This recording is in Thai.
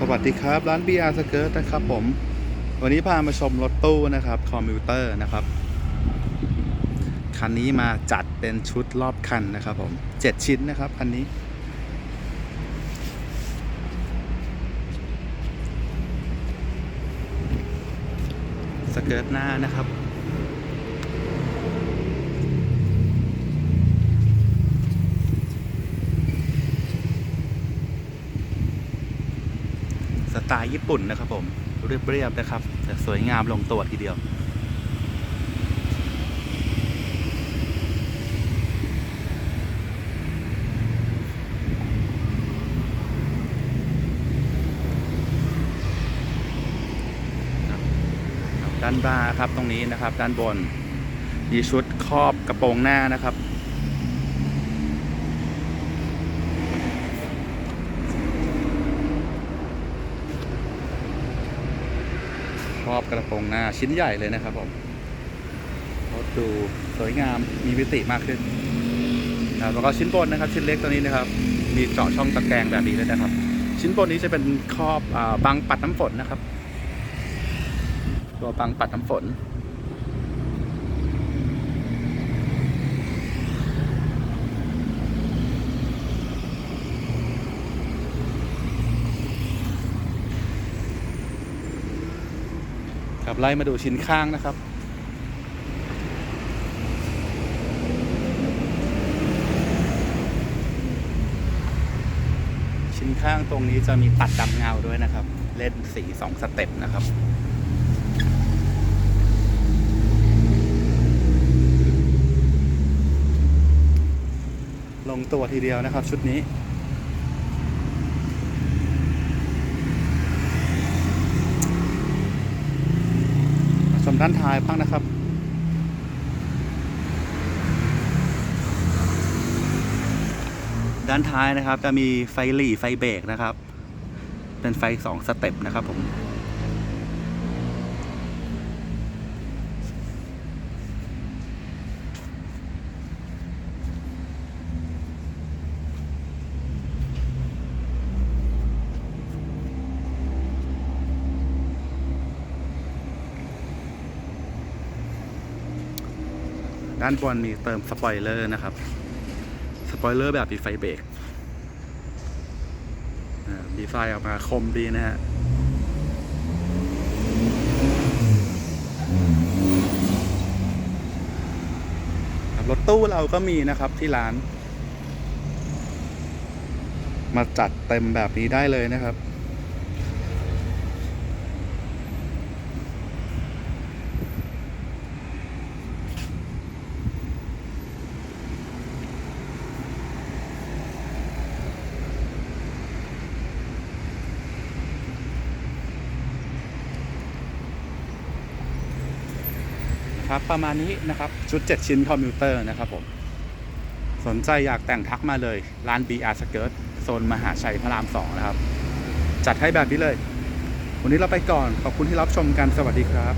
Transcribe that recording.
สวัสดีครับ ร้าน BR Skirt นะครับผม วันนี้พามาชมรถตู้นะครับ คอมพิวเตอร์นะครับ คันนี้มาจัดเป็นชุดรอบคันนะครับผม7ชิ้นนะครับ คันนี้ สเกิร์ตหน้านะครับ ไตล์ญี่ปุ่นนะครับผม เรียบๆนะครับ แต่สวยงามลงตัวทีเดียวด้านบ้าครับตรงนี้นะครับ ด้านบนมีชุดครอบกระโปรงหน้านะครับ อบกระโปรงหน้าชิ้นใหญ่เลยนะครับผมรถดูสวยงามมีมิติมากขึ้นครับแล้วก็ชิ้นบนนะครับ ชิ้นเล็กตัวนี้นะครับ มีเจาะช่องตะแกรงแบบนี้ด้วยนะครับ ชิ้นบนนี้จะเป็นครอบอบังปัดน้ำฝนนะครับ ตัวบังปัดน้ำฝน ครับไล่มาดูชิ้นข้างนะครับ ชิ้นข้างตรงนี้จะมีตัดดำเงาด้วยนะครับ เล่นสีสองสเต็ปนะครับลงตัวทีเดียวนะครับชุดนี้ มด้านท้ายบ้างนะครับด้านท้ายนะครับจะมีไฟหลีไฟเบรกนะครับ เป็นไฟสองสเต็ปนะครับผม ด้านบนมีเติมสปอยเลอร์นะครับ สปอยเลอร์แบบมีไฟเบรกดีไซน์ออกมาคมดีนะฮะรถตู้เราก็มีนะครับที่ร้าน มาจัดเต็มแบบนี้ได้เลยนะครับ ครับประมาณนี้นะครับชุด 7 ชิ้นคอมพิวเตอร์นะครับผมสนใจอยากแต่งทักมาเลย ร้าน BR Skirt โซนมหาชัยพระราม 2 นะครับ จัดให้แบบนี้เลย วันนี้เราไปก่อน ขอบคุณที่รับชมกัน สวัสดีครับ